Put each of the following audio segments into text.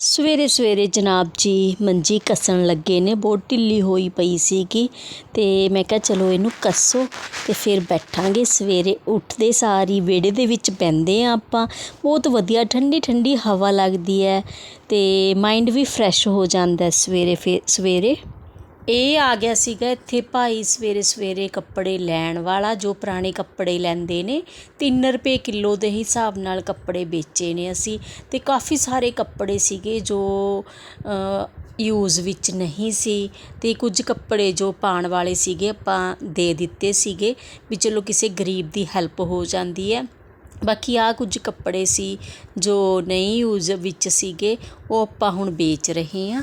ਸਵੇਰੇ ਸਵੇਰੇ ਜਨਾਬ ਜੀ ਮੰਜੀ ਕੱਸਣ ਲੱਗੇ ਨੇ, ਬਹੁਤ ਢਿੱਲੀ ਹੋਈ ਪਈ ਸੀਗੀ ਅਤੇ ਮੈਂ ਕਿਹਾ ਚਲੋ ਇਹਨੂੰ ਕੱਸੋ ਅਤੇ ਫਿਰ ਬੈਠਾਂਗੇ ਸਵੇਰੇ ਉੱਠਦੇ ਸਾਰੀ ਵਿਹੜੇ ਦੇ ਵਿੱਚ ਬਹਿੰਦੇ ਹਾਂ ਆਪਾਂ। ਬਹੁਤ ਵਧੀਆ, ਠੰਡੀ ਠੰਡੀ ਹਵਾ ਲੱਗਦੀ ਹੈ ਅਤੇ ਮਾਈਂਡ ਵੀ ਫਰੈਸ਼ ਹੋ ਜਾਂਦਾ ਸਵੇਰੇ ਫਿਰ ਸਵੇਰੇ। ਇਹ ਆ ਗਿਆ ਸੀਗਾ ਇੱਥੇ ਭਾਈ ਸਵੇਰੇ ਸਵੇਰੇ ਕੱਪੜੇ ਲੈਣ ਵਾਲਾ, ਜੋ ਪੁਰਾਣੇ ਕੱਪੜੇ ਲੈਂਦੇ ਨੇ 3 ਰੁਪਏ ਕਿਲੋ ਦੇ ਹਿਸਾਬ ਨਾਲ ਕੱਪੜੇ ਵੇਚੇ ਨੇ ਅਸੀਂ। ਅਤੇ ਕਾਫੀ ਸਾਰੇ ਕੱਪੜੇ ਸੀਗੇ ਜੋ ਯੂਜ਼ ਵਿੱਚ ਨਹੀਂ ਸੀ। ਅਤੇ ਕੁਝ ਕੱਪੜੇ ਜੋ ਪਾਉਣ ਵਾਲੇ ਸੀਗੇ, ਆਪਾਂ ਦੇ ਦਿੱਤੇ ਸੀਗੇ ਵੀ ਚਲੋ ਕਿਸੇ ਗਰੀਬ ਦੀ ਹੈਲਪ ਹੋ ਜਾਂਦੀ ਹੈ। ਬਾਕੀ ਆ ਕੁਝ ਕੱਪੜੇ ਸੀ ਜੋ ਨਹੀਂ ਯੂਜ਼ ਵਿੱਚ ਸੀਗੇ, ਉਹ ਆਪਾਂ ਹੁਣ ਵੇਚ ਰਹੇ ਹਾਂ।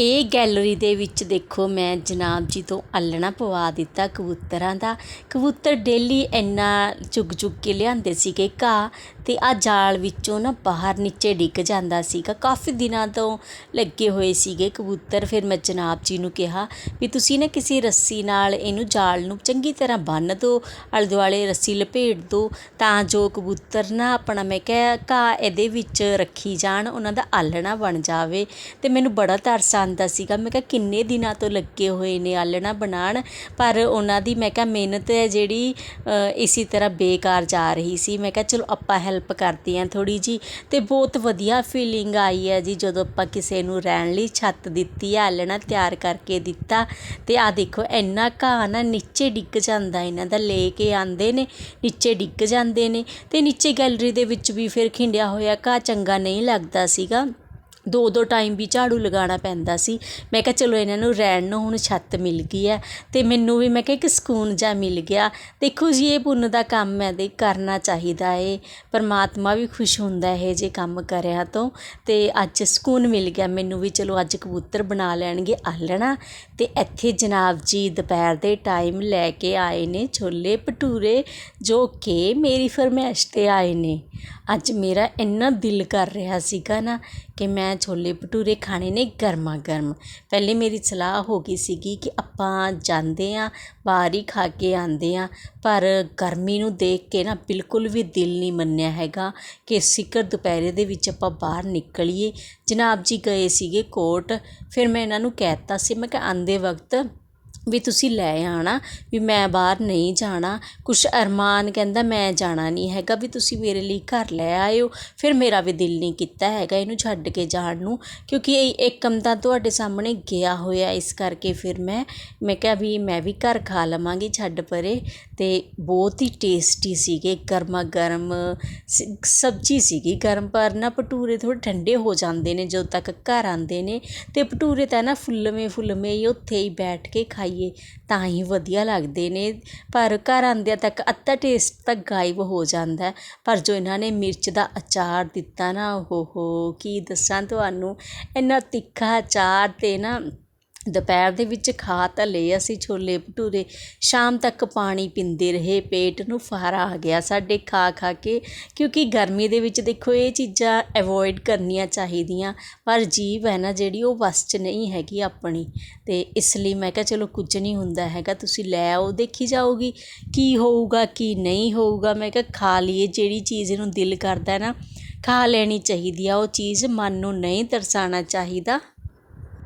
ਇਹ ਗੈਲਰੀ ਦੇ ਵਿੱਚ ਦੇਖੋ ਮੈਂ ਜਨਾਬ ਜੀ ਤੋਂ ਆਲ੍ਹਣਾ ਪਵਾ ਦਿੱਤਾ ਕਬੂਤਰਾਂ ਦਾ। ਕਬੂਤਰ ਡੇਲੀ ਇੰਨਾ ਚੁਗ ਚੁਗ ਕੇ ਲਿਆਂਦੇ ਸੀਗੇ ਘਾਹ ਅਤੇ ਆਹ ਜਾਲ ਵਿੱਚੋਂ ਨਾ ਬਾਹਰ ਨੀਚੇ ਡਿੱਗ ਜਾਂਦਾ ਸੀਗਾ। ਕਾਫੀ ਦਿਨਾਂ ਤੋਂ ਲੱਗੇ ਹੋਏ ਸੀਗੇ ਕਬੂਤਰ। ਫਿਰ ਮੈਂ ਜਨਾਬ ਜੀ ਨੂੰ ਕਿਹਾ ਵੀ ਤੁਸੀਂ ਨਾ ਕਿਸੇ ਰੱਸੀ ਨਾਲ ਇਹਨੂੰ ਜਾਲ ਨੂੰ ਚੰਗੀ ਤਰ੍ਹਾਂ ਬੰਨ੍ਹ ਦਿਓ ਆਲੇ ਦੁਆਲੇ ਰੱਸੀ ਲਪੇਟ ਦਿਓ ਤਾਂ ਜੋ ਕਬੂਤਰ ਨਾ ਆਪਣਾ ਮੈਂ ਕਿਹਾ ਘਾਹ ਇਹਦੇ ਵਿੱਚ ਰੱਖੀ ਜਾਣ, ਉਹਨਾਂ ਦਾ ਆਲ੍ਹਣਾ ਬਣ ਜਾਵੇ ਅਤੇ ਮੈਨੂੰ ਬੜਾ ਤਰਸ ਆਉਂਦਾ ਸੀਗਾ। ਮੈਂ ਕਿਹਾ ਕਿੰਨੇ ਦਿਨਾਂ ਤੋਂ ਲੱਗੇ ਹੋਏ ਨੇ ਆਲ੍ਹਣਾ ਬਣਾਉਣ, ਪਰ ਉਹਨਾਂ ਦੀ ਮੈਂ ਕਿਹਾ ਮਿਹਨਤ ਹੈ ਜਿਹੜੀ ਇਸੀ ਤਰ੍ਹਾਂ ਬੇਕਾਰ ਜਾ ਰਹੀ ਸੀ। ਮੈਂ ਕਿਹਾ ਚਲੋ ਆਪਾਂ ਹੈਲਪ ਕਰਦੇ ਹਾਂ ਥੋੜ੍ਹੀ ਜਿਹੀ। ਅਤੇ ਬਹੁਤ ਵਧੀਆ ਫੀਲਿੰਗ ਆਈ ਹੈ ਜੀ ਜਦੋਂ ਆਪਾਂ ਕਿਸੇ ਨੂੰ ਰਹਿਣ ਲਈ ਛੱਤ ਦਿੱਤੀ ਹੈ ਆਲ੍ਹਣਾ ਤਿਆਰ ਕਰਕੇ ਦਿੱਤਾ। ਅਤੇ ਆਹ ਦੇਖੋ, ਇੰਨਾ ਘਾਹ ਨਾ ਨੀਚੇ ਡਿੱਗ ਜਾਂਦਾ ਇਹਨਾਂ ਦਾ, ਲੈ ਕੇ ਆਉਂਦੇ ਨੇ, ਨੀਚੇ ਡਿੱਗ ਜਾਂਦੇ ਨੇ। ਅਤੇ ਨੀਚੇ ਗੈਲਰੀ ਦੇ ਵਿੱਚ ਵੀ ਫਿਰ ਖਿੰਡਿਆ ਹੋਇਆ ਘਾਹ ਚੰਗਾ ਨਹੀਂ ਲੱਗਦਾ ਸੀਗਾ। ਦੋ ਦੋ ਟਾਈਮ ਵੀ ਝਾੜੂ ਲਗਾਉਣਾ ਪੈਂਦਾ ਸੀ। ਮੈਂ ਕਿਹਾ ਚਲੋ ਇਹਨਾਂ ਨੂੰ ਰਹਿਣ ਨੂੰ ਹੁਣ ਛੱਤ ਮਿਲ ਗਈ ਹੈ ਅਤੇ ਮੈਨੂੰ ਵੀ ਮੈਂ ਕਿਹਾ ਇੱਕ ਸਕੂਨ ਜਿਹਾ ਮਿਲ ਗਿਆ। ਦੇਖੋ ਜੀ, ਇਹ ਪੁੰਨ ਦਾ ਕੰਮ ਹੈ ਅਤੇ ਕਰਨਾ ਚਾਹੀਦਾ ਹੈ ਪਰਮਾਤਮਾ ਵੀ ਖੁਸ਼ ਹੁੰਦਾ ਇਹ ਜੇ ਕੰਮ ਕਰਿਆ ਤੋਂ ਅਤੇ ਅੱਜ ਸਕੂਨ ਮਿਲ ਗਿਆ। ਮੈਨੂੰ ਵੀ ਚਲੋ ਅੱਜ ਕਬੂਤਰ ਬਣਾ ਲੈਣਗੇ ਆਲ੍ਹਣਾ ਅਤੇ ਇੱਥੇ ਜਨਾਬ ਜੀ ਦੁਪਹਿਰ ਦੇ ਟਾਈਮ ਲੈ ਕੇ ਆਏ ਨੇ ਛੋਲੇ ਭਟੂਰੇ, ਜੋ ਕਿ ਮੇਰੀ ਫਰਮਾਇਸ਼ 'ਤੇ ਆਏ ਨੇ। ਅੱਜ ਮੇਰਾ ਇੰਨਾ ਦਿਲ ਕਰ ਰਿਹਾ ਸੀਗਾ ਨਾ ਕਿ ਮੈਂ ਛੋਲੇ ਭਟੂਰੇ ਖਾਣੇ ਨੇ ਗਰਮਾ ਗਰਮ ਪਹਿਲੇ ਮੇਰੀ ਸਲਾਹ ਹੋ ਗਈ ਸੀਗੀ ਕਿ ਆਪਾਂ ਜਾਂਦੇ ਹਾਂ ਬਾਹਰ ਹੀ ਖਾ ਕੇ ਆਉਂਦੇ ਹਾਂ ਪਰ ਗਰਮੀ ਨੂੰ ਦੇਖ ਕੇ ਨਾ ਬਿਲਕੁਲ ਵੀ ਦਿਲ ਨਹੀਂ ਮੰਨਿਆ ਹੈਗਾ ਕਿ ਸਿਖਰ ਦੁਪਹਿਰੇ ਦੇ ਵਿੱਚ ਆਪਾਂ ਬਾਹਰ ਨਿਕਲੀਏ। ਜਨਾਬ ਜੀ ਗਏ ਸੀਗੇ ਕੋਟ ਫਿਰ ਮੈਂ ਇਹਨਾਂ ਨੂੰ ਕਹਿ ਦਿੱਤਾ ਸੀ, ਮੈਂ ਕਿਹਾ ਆਉਂਦੇ ਵਕਤ ਵੀ ਤੁਸੀਂ ਲੈ ਆਉਣਾ ਵੀ ਮੈਂ ਬਾਹਰ ਨਹੀਂ ਜਾਣਾ। ਕੁਛ ਅਰਮਾਨ ਕਹਿੰਦਾ, ਮੈਂ ਜਾਣਾ ਨਹੀਂ ਹੈਗਾ, ਵੀ ਤੁਸੀਂ ਮੇਰੇ ਲਈ ਘਰ ਲੈ ਆਇਓ। ਫਿਰ ਮੇਰਾ ਵੀ ਦਿਲ ਨਹੀਂ ਕੀਤਾ ਹੈਗਾ ਇਹਨੂੰ ਛੱਡ ਕੇ ਜਾਣ ਨੂੰ, ਕਿਉਂਕਿ ਇਹ ਇੱਕਮ ਤਾਂ ਤੁਹਾਡੇ ਸਾਹਮਣੇ ਗਿਆ ਹੋਇਆ ਇਸ ਕਰਕੇ ਫਿਰ ਮੈਂ ਮੈਂ ਕਿਹਾ ਵੀ ਮੈਂ ਵੀ ਘਰ ਖਾ ਲਵਾਂਗੀ, ਛੱਡ ਪਰੇ। ਅਤੇ ਬਹੁਤ ਹੀ ਟੇਸਟੀ ਸੀਗੇ ਗਰਮਾ ਗਰਮ ਸਬਜ਼ੀ ਸੀਗੀ ਗਰਮ, ਪਰ ਨਾ ਭਟੂਰੇ ਥੋੜ੍ਹੇ ਠੰਡੇ ਹੋ ਜਾਂਦੇ ਨੇ ਜਦੋਂ ਤੱਕ ਘਰ ਆਉਂਦੇ ਨੇ। ਅਤੇ ਭਟੂਰੇ ਤਾਂ ਨਾ ਫੁੱਲਵੇਂ ਫੁੱਲਵੇਂ ਹੀ ਉੱਥੇ ਹੀ ਬੈਠ ਕੇ ਖਾਈ ਖਾਈਏ ਤਾਂ ਹੀ ਵਧੀਆ ਲੱਗਦੇ ਨੇ। ਪਰ ਘਰ ਆਉਂਦਿਆਂ ਤੱਕ ਅੱਧਾ ਟੇਸਟ ਤਾਂ ਗਾਇਬ ਹੋ ਜਾਂਦਾ ਪਰ ਜੋ ਇਹਨਾਂ ਨੇ ਮਿਰਚ ਦਾ ਅਚਾਰ ਦਿੱਤਾ ਨਾ ਓ ਹੋ ਕੀ ਦੱਸਾਂ ਤੁਹਾਨੂੰ? ਇੰਨਾ ਤਿੱਖਾ ਅਚਾਰ ਅਤੇ ਨਾ ਦੁਪਹਿਰ ਦੇ ਵਿੱਚ ਖਾ ਤਾਂ ਲਏ ਅਸੀਂ ਛੋਲੇ ਭਟੂਰੇ, ਸ਼ਾਮ ਤੱਕ ਪਾਣੀ ਪੀਂਦੇ ਰਹੇ, ਪੇਟ ਨੂੰ ਫਾਰਾ ਆ ਗਿਆ ਸਾਡੇ ਖਾ ਖਾ ਕੇ। ਕਿਉਂਕਿ ਗਰਮੀ ਦੇ ਵਿੱਚ ਦੇਖੋ, ਇਹ ਚੀਜ਼ਾਂ ਅਵੋਇਡ ਕਰਨੀਆਂ ਚਾਹੀਦੀਆਂ, ਪਰ ਜੀਭ ਹੈ ਨਾ ਜਿਹੜੀ, ਉਹ ਵੱਸ 'ਚ ਨਹੀਂ ਹੈਗੀ ਆਪਣੀ। ਅਤੇ ਇਸ ਲਈ ਮੈਂ ਕਿਹਾ, ਚਲੋ ਕੁਝ ਨਹੀਂ ਹੁੰਦਾ ਹੈਗਾ, ਤੁਸੀਂ ਲੈ ਆਓ, ਦੇਖੀ ਜਾਊਗੀ ਕੀ ਹੋਊਗਾ, ਕੀ ਨਹੀਂ ਹੋਊਗਾ। ਮੈਂ ਕਿਹਾ, ਖਾ ਲਈਏ, ਜਿਹੜੀ ਚੀਜ਼ ਨੂੰ ਦਿਲ ਕਰਦਾ ਨਾ, ਖਾ ਲੈਣੀ ਚਾਹੀਦੀ ਆ, ਉਹ ਚੀਜ਼ ਮਨ ਨੂੰ ਨਹੀਂ ਤਰਸਾਉਣਾ ਚਾਹੀਦਾ।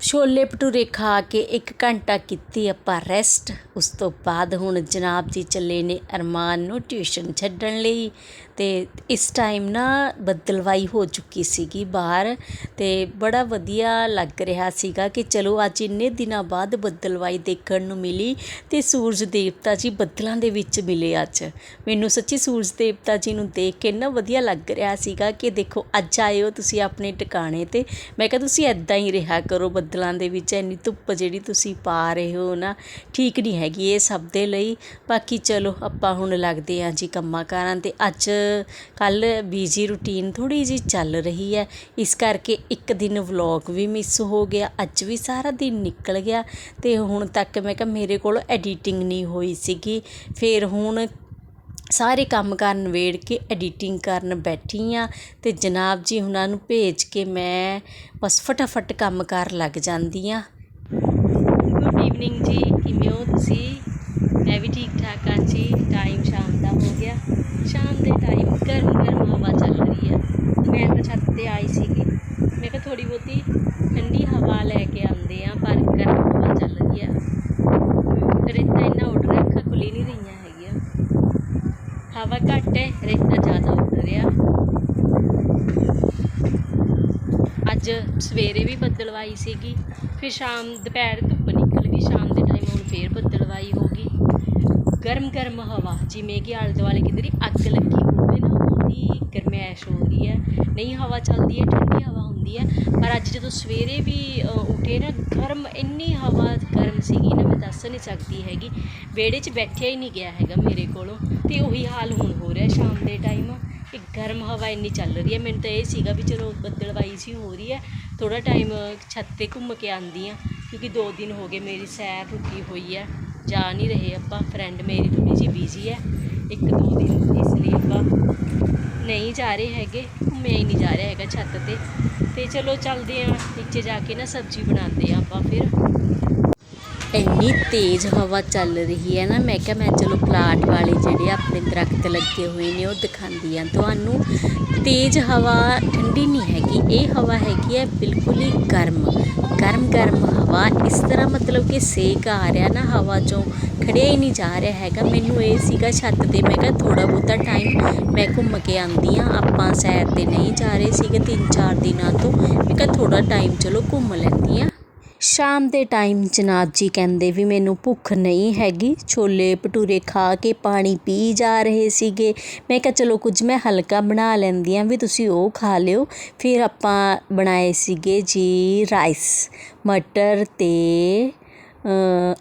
ਛੋਲੇ ਭਟੂਰੇ ਖਾ ਕੇ ਇੱਕ ਘੰਟਾ ਕੀਤੀ ਆਪਾਂ ਰੈਸਟ ਉਸ ਤੋਂ ਬਾਅਦ ਹੁਣ ਜਨਾਬ ਜੀ ਚੱਲੇ ਨੇ ਅਰਮਾਨ ਨੂੰ ਟਿਊਸ਼ਨ ਛੱਡਣ ਲਈ ਅਤੇ ਇਸ ਟਾਈਮ ਨਾ ਬੱਦਲਵਾਈ ਹੋ ਚੁੱਕੀ ਸੀਗੀ ਬਾਹਰ ਅਤੇ ਬੜਾ ਵਧੀਆ ਲੱਗ ਰਿਹਾ ਸੀਗਾ ਕਿ ਚਲੋ ਅੱਜ ਇੰਨੇ ਦਿਨਾਂ ਬਾਅਦ ਬੱਦਲਵਾਈ ਦੇਖਣ ਨੂੰ ਮਿਲੀ ਅਤੇ ਸੂਰਜ ਦੇਵਤਾ ਜੀ ਬੱਦਲਾਂ ਦੇ ਵਿੱਚ ਮਿਲੇ ਅੱਜ। ਮੈਨੂੰ ਸੱਚੀ ਸੂਰਜ ਦੇਵਤਾ ਜੀ ਨੂੰ ਦੇਖ ਕੇ ਇੰਨਾ ਵਧੀਆ ਲੱਗ ਰਿਹਾ ਸੀਗਾ ਕਿ ਦੇਖੋ ਅੱਜ ਆਏ ਹੋ ਤੁਸੀਂ ਆਪਣੇ ਟਿਕਾਣੇ 'ਤੇ। ਮੈਂ ਕਿਹਾ ਤੁਸੀਂ ਇੱਦਾਂ ਹੀ ਰਿਹਾ ਕਰੋ ਬੱਦਲਾਂ ਦੇ ਵਿੱਚ ਇੰਨੀ ਧੁੱਪ ਜਿਹੜੀ ਤੁਸੀਂ ਪਾ ਰਹੇ ਹੋ ਨਾ, ਠੀਕ ਨਹੀਂ ਹੈਗੀ ਇਹ ਸਭ ਦੇ ਲਈ। ਬਾਕੀ ਚਲੋ, ਆਪਾਂ ਹੁਣ ਲੱਗਦੇ ਹਾਂ ਜੀ ਕੰਮਾਂ ਕਾਰਾਂ 'ਤੇ। ਅੱਜ ਕੱਲ੍ਹ ਬੀਜੀ ਰੂਟੀਨ ਥੋੜ੍ਹੀ ਜਿਹੀ ਚੱਲ ਰਹੀ ਹੈ। ਇਸ ਕਰਕੇ ਇੱਕ ਦਿਨ ਵਲੌਗ ਵੀ ਮਿਸ ਹੋ ਗਿਆ, ਅੱਜ ਵੀ ਸਾਰਾ ਦਿਨ ਨਿਕਲ ਗਿਆ। ਅਤੇ ਹੁਣ ਤੱਕ ਮੈਂ ਕਿਹਾ ਮੇਰੇ ਕੋਲ ਐਡੀਟਿੰਗ ਨਹੀਂ ਹੋਈ ਸੀਗੀ। ਫਿਰ ਹੁਣ ਸਾਰੇ ਕੰਮ ਕਾਰ ਨਿਬੇੜ ਕੇ ਐਡੀਟਿੰਗ ਕਰਨ ਬੈਠੀ ਹਾਂ ਅਤੇ ਜਨਾਬ ਜੀ ਉਹਨਾਂ ਨੂੰ ਭੇਜ ਕੇ ਮੈਂ ਬਸ ਫਟਾਫਟ ਕੰਮ ਕਾਰ ਲੱਗ ਜਾਂਦੀ ਹਾਂ ਗੁੱਡ ਈਵਨਿੰਗ ਜੀ, ਕਿਵੇਂ ਹੋ ਤੁਸੀਂ? ਮੈਂ ਵੀ ਠੀਕ ਠਾਕ ਹਾਂ ਜੀ। ਟਾਈਮ ਸ਼ਾਮ ਦਾ ਹੋ ਗਿਆ। ਸ਼ਾਮ ਦੇ ਟਾਈਮ ਗਰਮ ਗਰਮ ਹਵਾ ਚੱਲ ਰਹੀ ਹੈ। ਮੈਂ ਤਾਂ ਛੱਤ ਤੇ ਆਈ ਸੀਗੀ। ਮੈਂ ਕਿਹਾ ਥੋੜੀ ਬਹੁਤੀ ਠੰਡੀ ਹਵਾ ਲੈ ਕੇ ਆਉਂਦੇ ਆ, ਪਰ ਗਰਮ ਹਵਾ ਚੱਲ ਰਹੀ ਹੈ। ਰੇਤਾ ਇੰਨਾ ਉੱਡ ਰਿਹਾ ਅੱਖਾਂ ਖੁੱਲੀ ਨਹੀਂ ਰਹੀਆਂ। ਹਵਾ ਘੱਟ ਹੈ, ਰੇਤਾ ਜ਼ਿਆਦਾ ਉੱਡ ਰਿਹਾ। ਅੱਜ ਸਵੇਰੇ ਵੀ ਬੱਦਲਵਾਈ ਸੀਗੀ, ਫਿਰ ਸ਼ਾਮ ਦੁਪਹਿਰ ਧੁੱਪ ਨਿਕਲ ਗਈ, ਸ਼ਾਮ ਦੇ ਟਾਈਮ ਹੁਣ ਫੇਰ ਬੱਦਲਵਾਈ ਹੋ ਗਈ। ਗਰਮ ਗਰਮ ਹਵਾ, ਜਿਵੇਂ ਕਿ ਆਲੇ ਦੁਆਲੇ ਕਿਧਰੇ ਅੱਗ ਲੱਗੀ ਹੋਵੇ ਨਾ, ਉਹਦੀ ਗਰਮੈਸ਼ ਹੋ ਰਹੀ ਹੈ। ਨਹੀਂ ਹਵਾ ਚੱਲਦੀ ਹੈ, ਠੰਡੀ ਹਵਾ ਹੁੰਦੀ ਹੈ। ਪਰ ਅੱਜ ਜਦੋਂ ਸਵੇਰੇ ਵੀ ਉੱਠੇ ਨਾ, ਗਰਮ ਇੰਨੀ ਹਵਾ ਗਰਮ ਸੀਗੀ ਨਾ, ਮੈਂ ਦੱਸ ਨਹੀਂ ਸਕਦੀ ਹੈਗੀ। ਵਿਹੜੇ 'ਚ ਬੈਠਿਆ ਹੀ ਨਹੀਂ ਗਿਆ ਹੈਗਾ ਮੇਰੇ ਕੋਲੋਂ। ਤੇ ਉਹੀ ਹਾਲ ਹੁਣ ਹੋ ਰਿਹਾ ਸ਼ਾਮ ਦੇ ਟਾਈਮ। ਕਿ ਗਰਮ ਹਵਾ ਇੰਨੀ ਚੱਲ ਰਹੀ ਹੈ। ਮੈਨੂੰ ਤਾਂ ਇਹ ਸੀਗਾ ਵੀ ਚਲੋ ਬੱਦਲਵਾਈ ਸੀ ਹੋ ਰਹੀ ਹੈ। ਥੋੜਾ ਟਾਈਮ ਛੱਤ ਤੇ ਘੁੰਮ ਕੇ ਆਉਂਦੀ ਆ ਕਿਉਂਕਿ 2 ਦਿਨ ਹੋ ਗਏ ਮੇਰੀ ਸੈਰ ਰੁਕੀ ਹੋਈ ਹੈ। ਜਾ ਨਹੀਂ ਰਹੇ ਆਪਾਂ। ਫਰੈਂਡ ਮੇਰੀ ਥੋੜੀ ਜਿਹੀ ਬਿਜ਼ੀ ਹੈ। ਇੱਕ ਦੋ ਦਿਨ ਇਸ ਲਈ ਆਪਾਂ ਨਹੀਂ ਜਾ ਰਹੇ ਹੈਗੇ। ਘੁੰਮਿਆ ਹੀ ਨਹੀਂ ਜਾ ਰਿਹਾ ਹੈਗਾ ਛੱਤ ਤੇ। ਤੇ ਚਲੋ ਚੱਲਦੇ ਆ ਨੀਚੇ ਜਾ ਕੇ ਨਾ ਸਬਜ਼ੀ ਬਣਾਉਂਦੇ ਆ ਆਪਾਂ ਫਿਰ। ਇੰਨੀ ਤੇਜ਼ ਹਵਾ ਚੱਲ ਰਹੀ ਹੈ ਨਾ, ਮੈਂ ਕਿਹਾ ਮੈਂ ਚਲੋ ਪਲਾਟ ਵਾਲੇ ਜਿਹੜੇ ਆਪਣੇ ਦਰਖਤ ਲੱਗੇ ਹੋਏ ਨੇ ਉਹ ਦਿਖਾਉਂਦੀ ਆ। ਤੁਹਾਨੂੰ ਤੇਜ਼ ਹਵਾ ਠੰਡੀ ਨਹੀਂ ਹੈਗੀ, ਇਹ ਹਵਾ ਹੈਗੀ ਹੈ ਬਿਲਕੁਲ ਹੀ ਗਰਮ। ਗਰਮ ਗਰਮ ਹਵਾ, ਇਸ ਤਰ੍ਹਾਂ ਮਤਲਬ ਕਿ ਸੇਕ ਆ ਰਿਹਾ ਨਾ ਹਵਾ ਚੋਂ ਖੜਿਆ ਹੀ ਨਹੀਂ ਜਾ ਰਿਹਾ ਹੈਗਾ। ਮੈਨੂੰ ਇਹ ਸੀਗਾ ਛੱਤ ਤੇ। ਮੈਂ ਕਿਹਾ ਥੋੜਾ ਬਹੁਤਾ ਟਾਈਮ ਮੈਂ ਘੁੰਮ ਕੇ ਆਉਂਦੀ ਆ ਆਪਾਂ ਸੈਰ ਤੇ ਨਹੀਂ ਜਾ ਰਹੇ ਸੀਗੇ ਤਿੰਨ ਚਾਰ ਦਿਨਾਂ ਤੋਂ। ਮੈਂ ਕਿਹਾ ਥੋੜਾ ਟਾਈਮ ਚਲੋ ਘੁੰਮ ਲੈਂਦੀ ਆ ਸ਼ਾਮ ਦੇ ਟਾਈਮ ਜਨਾਬ ਜੀ ਕਹਿੰਦੇ ਵੀ ਮੈਨੂੰ ਭੁੱਖ ਨਹੀਂ ਹੈਗੀ। ਛੋਲੇ ਭਟੂਰੇ ਖਾ ਕੇ ਪਾਣੀ ਪੀ ਜਾ ਰਹੇ ਸੀਗੇ। ਮੈਂ ਕਿਹਾ ਚਲੋ ਕੁਝ ਮੈਂ ਹਲਕਾ ਬਣਾ ਲੈਂਦੀ ਆ ਵੀ ਤੁਸੀਂ ਉਹ ਖਾ ਲਿਓ। ਫਿਰ ਆਪਾਂ ਬਣਾਏ ਸੀਗੇ ਜੀ ਰਾਈਸ ਮਟਰ ਤੇ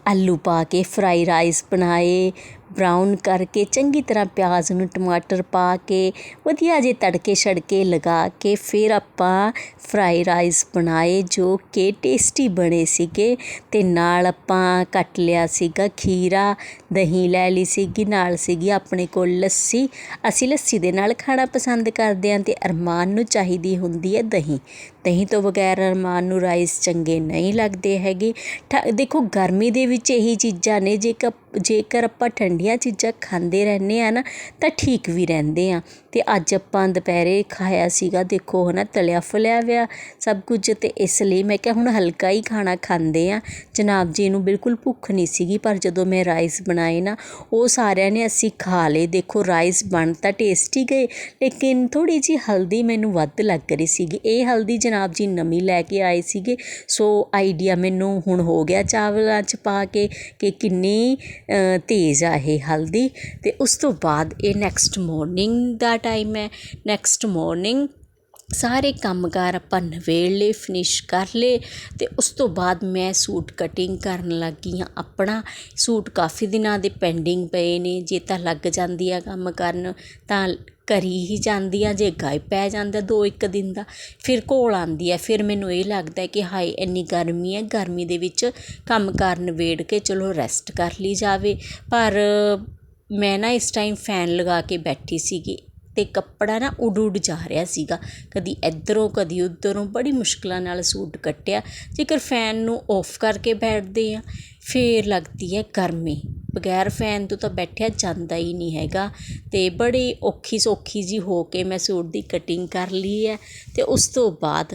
ਆਲੂ ਪਾ ਕੇ ਫਰਾਈ ਰਾਈਸ ਬਣਾਏ ਬਰਾਊਨ ਕਰਕੇ ਚੰਗੀ ਤਰ੍ਹਾਂ ਪਿਆਜ਼ ਨੂੰ ਟਮਾਟਰ ਪਾ ਕੇ, ਵਧੀਆ ਜਿਹੇ ਤੜਕੇ ਛੜਕੇ ਲਗਾ ਕੇ ਫਿਰ ਆਪਾਂ ਫਰਾਈ ਰਾਈਸ ਬਣਾਏ ਜੋ ਕਿ ਟੇਸਟੀ ਬਣੇ ਸੀਗੇ ਅਤੇ ਨਾਲ ਆਪਾਂ ਕੱਟ ਲਿਆ ਸੀਗਾ ਖੀਰਾ, ਦਹੀਂ ਲੈ ਲਈ ਸੀਗੀ, ਨਾਲ ਸੀਗੀ ਆਪਣੇ ਕੋਲ ਲੱਸੀ। ਅਸੀਂ ਲੱਸੀ ਦੇ ਨਾਲ ਖਾਣਾ ਪਸੰਦ ਕਰਦੇ ਹਾਂ ਅਤੇ ਅਰਮਾਨ ਨੂੰ ਚਾਹੀਦੀ ਹੁੰਦੀ ਹੈ ਦਹੀਂ। ਦਹੀਂ ਤੋਂ ਬਗੈਰ ਅਰਮਾਨ ਨੂੰ ਰਾਈਸ ਚੰਗੇ ਨਹੀਂ ਲੱਗਦੇ ਹੈਗੇ। ਠ- ਦੇਖੋ ਗਰਮੀ ਦੇ ਵਿੱਚ ਇਹੀ ਚੀਜ਼ਾਂ ਨੇ ਜੇਕਰ ਜੇਕਰ ਆਪਾਂ ਠੰਡੀਆਂ ਚੀਜ਼ਾਂ ਖਾਂਦੇ ਰਹਿੰਦੇ ਹਾਂ ਨਾ, ਤਾਂ ਠੀਕ ਵੀ ਰਹਿੰਦੇ ਹਾਂ ਅਤੇ ਅੱਜ ਆਪਾਂ ਦੁਪਹਿਰੇ ਖਾਇਆ ਸੀਗਾ, ਦੇਖੋ ਹੈ ਨਾ ਤਲਿਆ ਫੁਲਿਆ ਵਿਆ ਸਭ ਕੁਝ ਅਤੇ ਇਸ ਲਈ ਮੈਂ ਕਿਹਾ ਹੁਣ ਹਲਕਾ ਹੀ ਖਾਣਾ ਖਾਂਦੇ ਹਾਂ ਜਨਾਬ ਜੀ ਨੂੰ ਬਿਲਕੁਲ ਭੁੱਖ ਨਹੀਂ ਸੀਗੀ, ਪਰ ਜਦੋਂ ਮੈਂ ਰਾਈਸ ਬਣਾਏ ਨਾ, ਉਹ ਸਾਰਿਆਂ ਨੇ ਅਸੀਂ ਖਾ ਲਏ। ਦੇਖੋ ਰਾਈਸ ਬਣ ਤਾਂ ਟੇਸਟੀ ਗਏ, ਲੇਕਿਨ ਥੋੜ੍ਹੀ ਜੀ ਹਲਦੀ ਮੈਨੂੰ ਵੱਧ ਲੱਗ ਰਹੀ ਸੀਗੀ। ਇਹ ਹਲਦੀ ਜਨਾਬ ਜੀ ਨਵੀਂ ਲੈ ਕੇ ਆਏ ਸੀਗੇ, ਸੋ ਆਈਡੀਆ ਮੈਨੂੰ ਹੁਣ ਹੋ ਗਿਆ ਚਾਵਲਾਂ 'ਚ ਪਾ ਕੇ ਕਿ ਕਿੰਨੀ ਅ, ਤੇਜ਼ ਆ ਇਹ ਹਲਦੀ ਅਤੇ ਉਸ ਤੋਂ ਬਾਅਦ ਇਹ ਨੈਕਸਟ ਮੋਰਨਿੰਗ ਦਾ ਟਾਈਮ ਹੈ। ਨੈਕਸਟ ਮੋਰਨਿੰਗ ਸਾਰੇ ਕੰਮਕਾਰ ਆਪਾਂ ਨਿਬੇੜ ਲਏ ਫਿਨਿਸ਼ ਕਰ ਲਏ ਅਤੇ ਉਸ ਤੋਂ ਬਾਅਦ ਮੈਂ ਸੂਟ ਕਟਿੰਗ ਕਰਨ ਲੱਗ ਗਈ ਹਾਂ ਆਪਣਾ। ਸੂਟ ਕਾਫੀ ਦਿਨਾਂ ਦੇ ਪੈਂਡਿੰਗ ਪਏ ਨੇ, ਜੇ ਤਾਂ ਲੱਗ ਜਾਂਦੀ ਆ ਕੰਮ ਕਰਨ, ਤਾਂ ਕਰੀ ਹੀ ਜਾਂਦੀ ਆ, ਜੇ ਗਾਇਬ ਪੈ ਜਾਂਦਾ ਦੋ ਇੱਕ ਦਿਨ ਦਾ, ਫਿਰ ਘੋਲ ਆਉਂਦੀ ਹੈ ਫਿਰ ਮੈਨੂੰ ਇਹ ਲੱਗਦਾ ਕਿ ਹਾਏ, ਇੰਨੀ ਗਰਮੀ ਹੈ ਗਰਮੀ ਦੇ ਵਿੱਚ ਕੰਮ ਕਾਰ ਨਿਬੇੜ ਕੇ ਚਲੋ ਰੈਸਟ ਕਰ ਲਈ ਜਾਵੇ। ਪਰ ਮੈਂ ਨਾ ਇਸ ਟਾਈਮ ਫੈਨ ਲਗਾ ਕੇ ਬੈਠੀ ਸੀਗੀ। ਅਤੇ ਕੱਪੜਾ ਨਾ ਉੱਡ ਉੱਡ ਜਾ ਰਿਹਾ ਸੀਗਾ। ਕਦੀ ਇੱਧਰੋਂ, ਕਦੀ ਉੱਧਰੋਂ, ਬੜੀ ਮੁਸ਼ਕਿਲਾਂ ਨਾਲ ਸੂਟ ਕੱਟਿਆ। ਜੇਕਰ ਫੈਨ ਨੂੰ ਔਫ ਕਰਕੇ ਬੈਠਦੇ ਹਾਂ ਫਿਰ ਲੱਗਦੀ ਹੈ ਗਰਮੀ। ਬਗੈਰ ਫੈਨ ਤੋਂ ਤਾਂ ਬੈਠਿਆ ਜਾਂਦਾ ਹੀ ਨਹੀਂ ਹੈਗਾ। ਅਤੇ ਬੜੀ ਔਖੀ ਸੌਖੀ ਜਿਹੀ ਹੋ ਕੇ ਮੈਂ ਸੂਟ ਦੀ ਕਟਿੰਗ ਕਰ ਲਈ ਹੈ। ਅਤੇ ਉਸ ਤੋਂ ਬਾਅਦ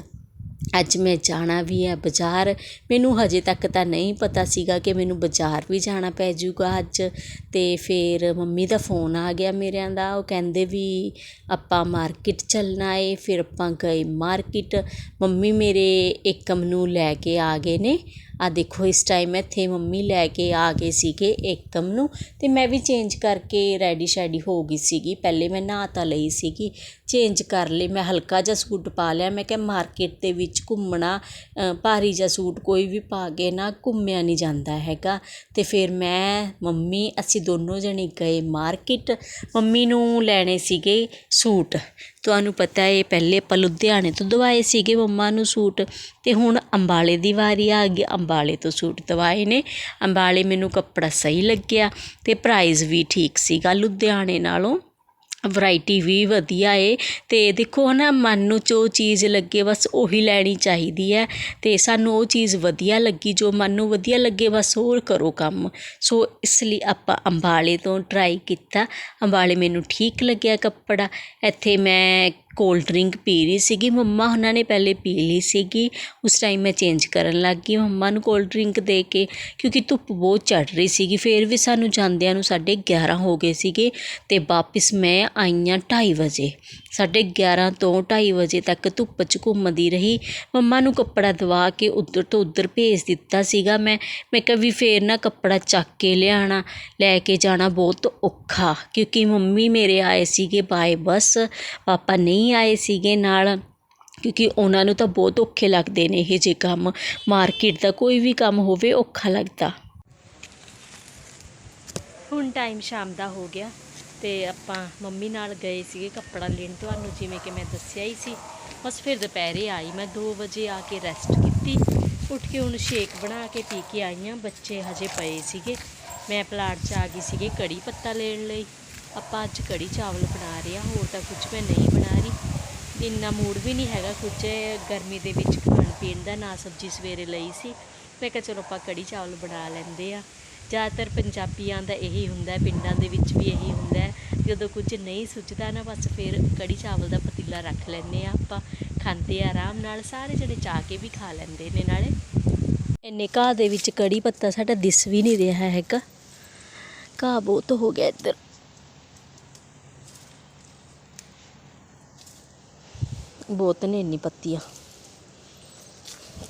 ਅੱਜ ਮੈਂ ਜਾਣਾ ਵੀ ਹੈ ਬਾਜ਼ਾਰ। ਮੈਨੂੰ ਹਜੇ ਤੱਕ ਤਾਂ ਨਹੀਂ ਪਤਾ ਸੀਗਾ ਕਿ ਮੈਨੂੰ ਬਾਜ਼ਾਰ ਵੀ ਜਾਣਾ ਪੈ ਜੂਗਾ ਅੱਜ। ਅਤੇ ਫਿਰ ਮੰਮੀ ਦਾ ਫੋਨ ਆ ਗਿਆ ਮੇਰਿਆਂ ਦਾ। ਉਹ ਕਹਿੰਦੇ ਵੀ ਆਪਾਂ ਮਾਰਕੀਟ ਚੱਲਣਾ ਏ, ਫਿਰ ਆਪਾਂ ਗਏ ਮਾਰਕੀਟ। ਮੰਮੀ ਮੇਰੇ ਏਕਮ ਨੂੰ ਲੈ ਕੇ ਆ ਗਏ ਨੇ। ਆਹ ਦੇਖੋ, ਇਸ ਟਾਈਮ ਇੱਥੇ ਮੰਮੀ ਲੈ ਕੇ ਆ ਗਏ ਸੀਗੇ ਏਕਮ ਨੂੰ ਅਤੇ ਮੈਂ ਵੀ ਚੇਂਜ ਕਰਕੇ ਰੈਡੀ ਸ਼ੈਡੀ ਹੋ ਗਈ ਸੀਗੀ। ਪਹਿਲੇ ਮੈਂ ਨਹਾ ਤਾਂ ਲਈ ਸੀਗੀ ਚੇਂਜ ਕਰ ਲਈ। ਮੈਂ ਹਲਕਾ ਜਿਹਾ ਸੂਟ ਪਾ ਲਿਆ। ਮੈਂ ਕਿਹਾ ਮਾਰਕੀਟ ਦੇ ਵਿੱਚ ਘੁੰਮਣਾ ਭਾਰੀ ਜਿਹਾ ਸੂਟ ਕੋਈ ਵੀ ਪਾ ਕੇ ਨਾ ਘੁੰਮਿਆ ਨਹੀਂ ਜਾਂਦਾ ਹੈਗਾ। ਅਤੇ ਫਿਰ ਮੈਂ, ਮੰਮੀ, ਅਸੀਂ ਦੋਨੋਂ ਜਣੇ ਗਏ ਮਾਰਕੀਟ ਮੰਮੀ ਨੂੰ ਲੈਣੇ ਸੀਗੇ ਸੂਟ। ਤੁਹਾਨੂੰ ਪਤਾ ਹੈ, ਪਹਿਲੇ ਆਪਾਂ ਲੁਧਿਆਣੇ ਤੋਂ ਦਵਾਏ ਸੀਗੇ ਮੰਮਾ ਨੂੰ ਸੂਟ ਅਤੇ ਹੁਣ ਅੰਬਾਲੇ ਦੀ ਵਾਰੀ ਆ ਗਈ। ਅੰਬਾਲੇ ਤੋਂ ਸੂਟ ਦਵਾਏ ਨੇ। ਅੰਬਾਲੇ ਮੈਨੂੰ ਕੱਪੜਾ ਸਹੀ ਲੱਗਿਆ ਅਤੇ ਪ੍ਰਾਈਜ਼ ਵੀ ਠੀਕ ਸੀਗਾ ਲੁਧਿਆਣੇ ਨਾਲੋਂ। ਵਰਾਇਟੀ ਵੀ ਵਧੀਆ ਏ। ਅਤੇ ਦੇਖੋ ਹੈ ਨਾ ਮਨ ਨੂੰ ਜੋ ਚੀਜ਼ ਲੱਗੇ, ਬਸ ਉਹੀ ਲੈਣੀ ਚਾਹੀਦੀ ਹੈ ਅਤੇ ਸਾਨੂੰ ਉਹ ਚੀਜ਼ ਵਧੀਆ ਲੱਗੀ, ਜੋ ਮਨ ਨੂੰ ਵਧੀਆ ਲੱਗੇ, ਬਸ ਹੋਰ ਕਰੋ ਕੰਮ। ਸੋ ਇਸ ਲਈ ਆਪਾਂ ਅੰਬਾਲੇ ਤੋਂ ਟਰਾਈ ਕੀਤਾ। ਅੰਬਾਲੇ ਮੈਨੂੰ ਠੀਕ ਲੱਗਿਆ ਕੱਪੜਾ। ਇੱਥੇ ਮੈਂ ਕੋਲਡ ਡਰਿੰਕ ਪੀ ਰਹੀ ਸੀਗੀ। ਮੰਮਾ ਉਹਨਾਂ ਨੇ ਪਹਿਲੇ ਪੀ ਲਈ ਸੀਗੀ। ਉਸ ਟਾਈਮ ਮੈਂ ਚੇਂਜ ਕਰਨ ਲੱਗ ਗਈ। ਮੰਮਾ ਨੂੰ ਕੋਲਡ ਡਰਿੰਕ ਦੇ ਕੇ ਕਿਉਂਕਿ ਧੁੱਪ ਬਹੁਤ ਚੜ ਰਹੀ ਸੀਗੀ। ਫਿਰ ਵੀ ਸਾਨੂੰ ਜਾਂਦਿਆਂ ਨੂੰ ਸਾਢੇ 11 ਹੋ ਗਏ ਸੀਗੇ ਤੇ ਵਾਪਿਸ ਮੈਂ ਆਈ ਆਈਆਂ 2:30 ਵਜੇ। ਸਾਢੇ 11 ਤੋਂ 2:30 ਵਜੇ ਤੱਕ ਧੁੱਪ 'ਚ ਘੁੰਮਦੀ ਰਹੀ। ਮੰਮਾ ਨੂੰ ਕੱਪੜਾ ਦਵਾ ਕੇ ਉੱਧਰ ਤੋਂ ਉੱਧਰ ਭੇਜ ਦਿੱਤਾ ਸੀਗਾ। ਮੈਂ ਮੈਂ ਕਿਹਾ ਵੀ ਫੇਰ ਨਾ ਕੱਪੜਾ ਚੱਕ ਕੇ ਲਿਆਉਣਾ ਲੈ ਕੇ ਜਾਣਾ ਬਹੁਤ ਔਖਾ। ਕਿਉਂਕਿ ਮੰਮੀ ਮੇਰੇ ਆਏ ਸੀਗੇ ਬਾਏ ਬੱਸ। ਪਾਪਾ, ਨਹੀਂ ਆਏ ਸੀਗੇ ਨਾਲ, ਕਿਉਂਕਿ ਉਹਨਾਂ ਨੂੰ ਤਾਂ ਬਹੁਤ ਔਖੇ ਲੱਗਦੇ ਨੇ ਇਹ ਜੇ ਕੰਮ। ਮਾਰਕੀਟ ਦਾ ਕੋਈ ਵੀ ਕੰਮ ਹੋਵੇ, ਔਖਾ ਲੱਗਦਾ। ਹੁਣ ਟਾਈਮ ਸ਼ਾਮ ਦਾ ਹੋ ਗਿਆ ਤੇ ਆਪਾਂ ਮੰਮੀ ਨਾਲ ਗਏ ਸੀਗੇ ਕੱਪੜਾ ਲੈਣ। ਤੁਹਾਨੂੰ ਜਿਵੇਂ ਕਿ ਮੈਂ ਦੱਸਿਆ ਹੀ ਸੀ, ਬਸ ਫਿਰ ਦੁਪਹਿਰੇ ਆਈ ਮੈਂ 2 ਵਜੇ ਆ ਕੇ ਰੈਸਟ ਕੀਤੀ। ਉੱਠ ਕੇ ਹੁਣ ਸ਼ੇਕ ਬਣਾ ਕੇ ਪੀ ਕੇ ਆਈ ਹਾਂ, ਬੱਚੇ ਹਜੇ ਪਏ ਸੀਗੇ। ਮੈਂ ਪਲਾਟ 'ਚ ਆ ਗਈ ਸੀਗੀ ਕੜੀ ਪੱਤਾ ਲੈਣ ਲਈ। ਆਪਾਂ ਅੱਜ ਕੜੀ ਚਾਵਲ ਬਣਾ ਰਹੇ ਹਾਂ, ਹੋਰ ਤਾਂ ਕੁਝ ਮੈਂ ਨਹੀਂ ਬਣਾ ਰਹੀ। ਇੰਨਾ ਮੂਡ ਵੀ ਨਹੀਂ ਹੈਗਾ ਕੁਝ ਗਰਮੀ ਦੇ ਵਿੱਚ ਖਾਣ ਪੀਣ ਦਾ, ਨਾ ਸਬਜ਼ੀ ਸਵੇਰੇ ਲਈ ਸੀ। ਮੈਂ ਕਿਹਾ ਚਲੋ ਆਪਾਂ ਕੜੀ ਚਾਵਲ ਬਣਾ ਲੈਂਦੇ ਆ ਜ਼ਿਆਦਾਤਰ ਪੰਜਾਬੀਆਂ ਦਾ ਇਹੀ ਹੁੰਦਾ ਪਿੰਡਾਂ ਦੇ ਵਿੱਚ ਵੀ ਇਹੀ ਹੁੰਦਾ ਜਦੋਂ ਕੁਝ ਨਹੀਂ ਸੁੱਜਦਾ ਨਾ ਬਸ ਫਿਰ ਕੜੀ ਚਾਵਲ ਦਾ ਪਤੀਲਾ ਰੱਖ ਲੈਂਦੇ ਆ ਆਪਾਂ, ਖਾਂਦੇ ਆ ਆਰਾਮ ਨਾਲ, ਸਾਰੇ ਜਣੇ ਚਾਹ ਕੇ ਵੀ ਖਾ ਲੈਂਦੇ ਨੇ ਨਾਲੇ। ਇੰਨੇ ਘਾਹ ਦੇ ਵਿੱਚ ਕੜੀ ਪੱਤਾ ਸਾਡਾ ਦਿਸ ਵੀ ਨਹੀਂ ਰਿਹਾ ਹੈਗਾ। ਘਾਹ ਬਹੁਤ ਹੋ ਗਿਆ ਇੱਧਰ। ਬਹੁਤ ਨੇ ਇੰਨੀ ਪੱਤੀਆਂ।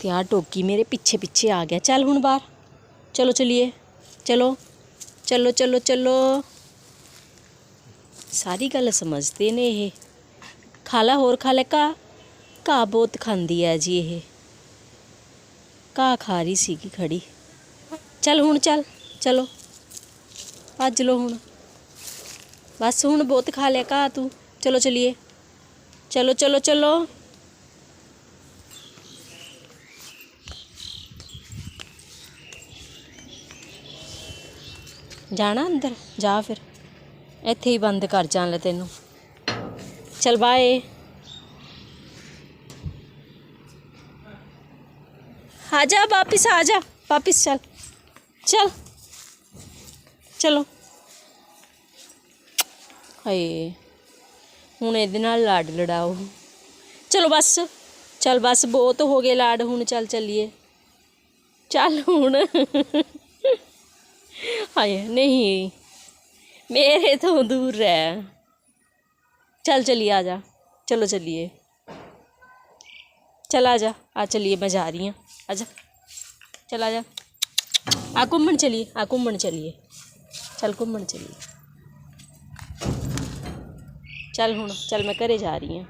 ਤੇ ਆਹ ਟੋਕੀ ਮੇਰੇ ਪਿੱਛੇ ਪਿੱਛੇ ਆ ਗਿਆ। ਚੱਲ ਹੁਣ ਬਾਹਰ। ਚਲੋ ਚਲਿਏ। ਚਲੋ। ਚਲੋ ਚਲੋ ਚਲੋ। ਸਾਰੀ ਗੱਲ ਸਮਝਦੇ ਨੇ ਇਹ। ਖਾਲਾ ਹੋਰ ਖਾ ਲੈ। ਘਾਹ ਘਾਹ ਬਹੁਤ ਖਾਂਦੀ ਹੈ ਜੀ ਇਹ। ਘਾਹ ਖਾ ਰਹੀ ਸੀਗੀ ਖੜੀ। ਚੱਲ ਹੁਣ ਚੱਲ। ਚਲੋ। ਭੱਜ ਲੋ ਹੁਣ। ਬਸ ਹੁਣ ਬਹੁਤ ਖਾ ਲਿਆ ਘਾਹ ਤੂੰ। ਚਲੋ ਚਲਿਏ ਚਲੋ ਚਲੋ ਚਲੋ ਜਾਣਾ ਅੰਦਰ ਜਾ ਫਿਰ ਇੱਥੇ ਹੀ ਬੰਦ ਕਰ ਜਾਣ ਲੈ ਤੈਨੂੰ ਚਲ ਬਾਏ ਆ ਜਾ ਵਾਪਿਸ ਆ ਜਾ ਵਾਪਿਸ ਚੱਲ ਚਲ ਚਲੋ ਹਾਏ ਹੁਣ ਇਹਦੇ ਨਾਲ ਲਾਡ ਲੜਾਓ ਚਲੋ ਬਸ ਚੱਲ ਬਸ ਬਹੁਤ ਹੋ ਗਏ ਲਾਡ ਹੁਣ ਚੱਲ ਚੱਲੀਏ ਚੱਲ ਹੁਣ ਹਾਏ ਨਹੀਂ ਮੇਰੇ ਤੋਂ ਦੂਰ ਰਹਿ ਚੱਲ ਚਲੀਏ ਆ ਜਾ ਚਲੋ ਚਲੀਏ चल आ जा आ चलिए मैं जा रही हूँ आ जा चल आ जा आ घूमन चलिए आ घूमन चलिए चल घूमन चलिए ਚੱਲ ਹੁਣ ਚੱਲ ਮੈਂ ਘਰ ਜਾ ਰਹੀ ਹਾਂ।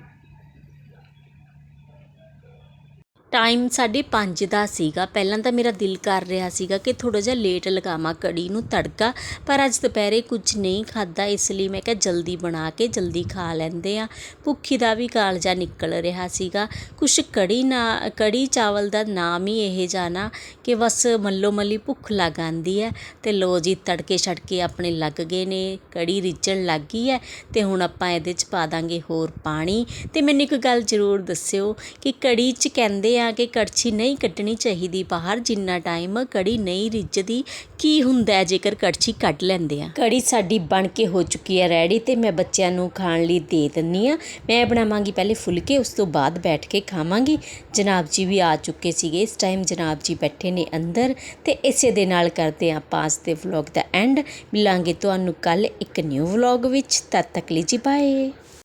ਟਾਈਮ ਸਾਢੇ ਪੰਜ ਦਾ ਸੀਗਾ। ਪਹਿਲਾਂ ਤਾਂ ਮੇਰਾ ਦਿਲ ਕਰ ਰਿਹਾ ਸੀਗਾ ਕਿ ਥੋੜ੍ਹਾ ਜਿਹਾ ਲੇਟ ਲਗਾਵਾਂ, ਕੜੀ ਨੂੰ ਤੜਕਾ, ਪਰ ਅੱਜ ਦੁਪਹਿਰੇ ਕੁਝ ਨਹੀਂ ਖਾਦਾ ਇਸ ਲਈ ਮੈਂ ਕਿਹਾ ਜਲਦੀ ਬਣਾ ਕੇ ਜਲਦੀ ਖਾ ਲੈਂਦੇ ਆ ਭੁੱਖੀ ਦਾ ਵੀ ਕਾਲਜਾ ਨਿਕਲ ਰਿਹਾ ਸੀਗਾ। ਕੁਛ ਕੜੀ ਨਾ, ਕੜੀ ਚਾਵਲ ਦਾ ਨਾਮ ਹੀ ਇਹ ਜਾਣਾ ਕਿ ਬਸ ਮੱਲੋ ਮੱਲੀ ਭੁੱਖ ਲੱਗ ਆਂਦੀ ਹੈ ਤੇ ਲੋ ਜੀ ਤੜਕੇ ਛੜਕੇ ਆਪਣੇ ਲੱਗ ਗਏ ਨੇ, ਕੜੀ ਰਿੱਝਣ ਲੱਗ ਗਈ ਹੈ ਤੇ ਹੁਣ ਆਪਾਂ ਇਹਦੇ ਚ ਪਾ ਦਾਂਗੇ ਹੋਰ ਪਾਣੀ। ਤੇ ਮੈਨੂੰ ਇੱਕ ਗੱਲ ਜ਼ਰੂਰ ਦੱਸਿਓ ਕਿ ਕੜੀ ਚ ਕਹਿੰਦੇ ਆ ਕਿ ਕੜਛੀ ਨਹੀਂ ਕੱਢਣੀ ਚਾਹੀਦੀ ਬਾਹਰ, ਜਿੰਨਾ ਟਾਈਮ ਕੜੀ ਨਹੀਂ ਰਿੱਝਦੀ, ਕੀ ਹੁੰਦਾ ਜੇਕਰ ਕੜਛੀ ਕੱਢ ਲੈਂਦੇ ਆ? ਕੜੀ ਸਾਡੀ ਬਣ ਕੇ ਹੋ ਚੁੱਕੀ ਹੈ ਰੈਡੀ ਤੇ ਮੈਂ ਬੱਚਿਆਂ ਨੂੰ ਖਾਣ ਲਈ ਦੇ ਦਿੰਨੀ ਆ ਮੈਂ ਬਣਾਵਾਂਗੀ ਪਹਿਲੇ ਫੁਲਕੇ, ਉਸ ਤੋਂ ਬਾਅਦ ਬੈਠ ਕੇ ਖਾਵਾਂਗੀ। ਜਨਾਬ ਜੀ ਵੀ ਆ ਚੁੱਕੇ ਸੀਗੇ, ਇਸ ਟਾਈਮ ਜਨਾਬ ਜੀ ਬੈਠੇ ਨੇ ਅੰਦਰ ਤੇ ਇਸੇ ਦੇ ਨਾਲ ਕਰਦੇ ਹਾਂ ਪਾਸ ਦੇ ਵਲੌਗ ਦਾ ਐਂਡ ਮਿਲਾਂਗੇ ਤੁਹਾਨੂੰ ਕੱਲ ਇੱਕ ਨਿਊ ਵਲੌਗ ਵਿੱਚ, ਤਦ ਤੱਕ ਲਈ ਜੀ ਬਾਏ